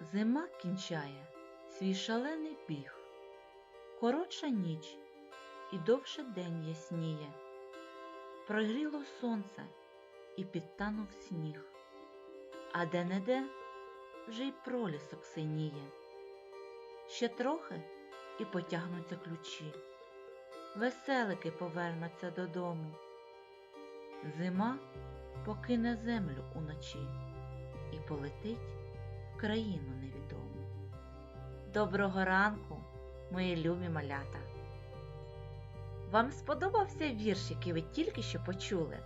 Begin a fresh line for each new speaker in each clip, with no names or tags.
Зима кінчає свій шалений біг. Коротша ніч і довше день ясніє. Прогріло сонце і підтанув сніг, а де-не-де вже й пролісок синіє. Ще трохи і потягнуться ключі. Веселики повернуться додому. Зима покине землю уночі і полетить країну невідому. Доброго ранку, мої любі малята! Вам сподобався вірш, який ви тільки що почули?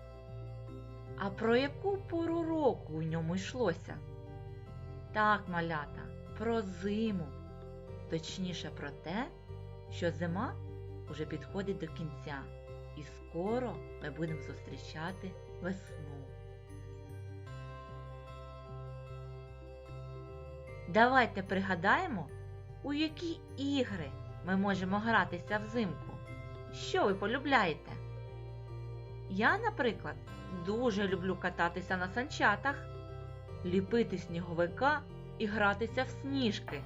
А про яку пору року у ньому йшлося? Так, малята, про зиму, точніше про те, що зима уже підходить до кінця, і скоро ми будемо зустрічати весну. Давайте пригадаємо, у які ігри ми можемо гратися взимку. Що ви полюбляєте? Я, наприклад, дуже люблю кататися на санчатах, ліпити сніговика і гратися в сніжки.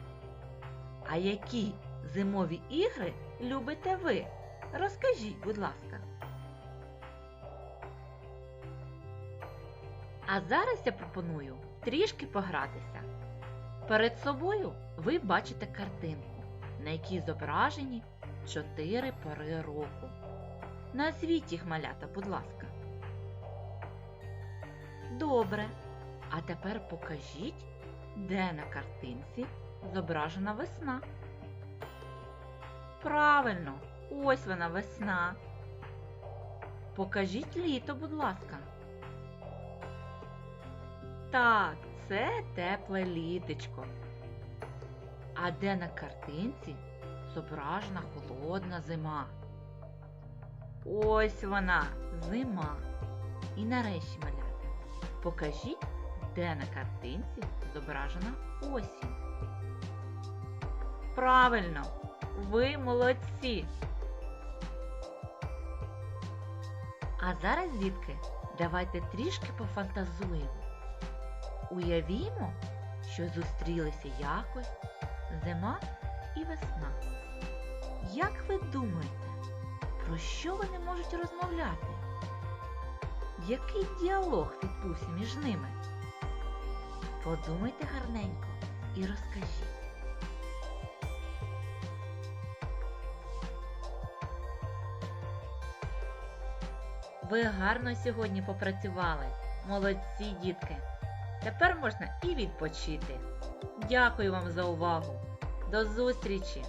А які зимові ігри любите ви? Розкажіть, будь ласка. А зараз я пропоную трішки погратися. Перед собою ви бачите картинку, на якій зображені чотири пори року. Назвіть їх малята, будь ласка. Добре. А тепер покажіть, де на картинці зображена весна. Правильно, ось вона весна. Покажіть літо, будь ласка. Так, це тепле літечко. А де на картинці зображена холодна зима? Ось вона, зима. І нарешті, малята, покажіть, де на картинці зображена осінь. Правильно, ви молодці. А зараз, дітки, давайте трішки пофантазуємо. Уявімо, що зустрілися якось зима і весна. Як ви думаєте, про що вони можуть розмовляти? Який діалог відбувся між ними? Подумайте гарненько і розкажіть. Ви гарно сьогодні попрацювали. Молодці, дітки. Тепер можна і відпочити. Дякую вам за увагу. До зустрічі!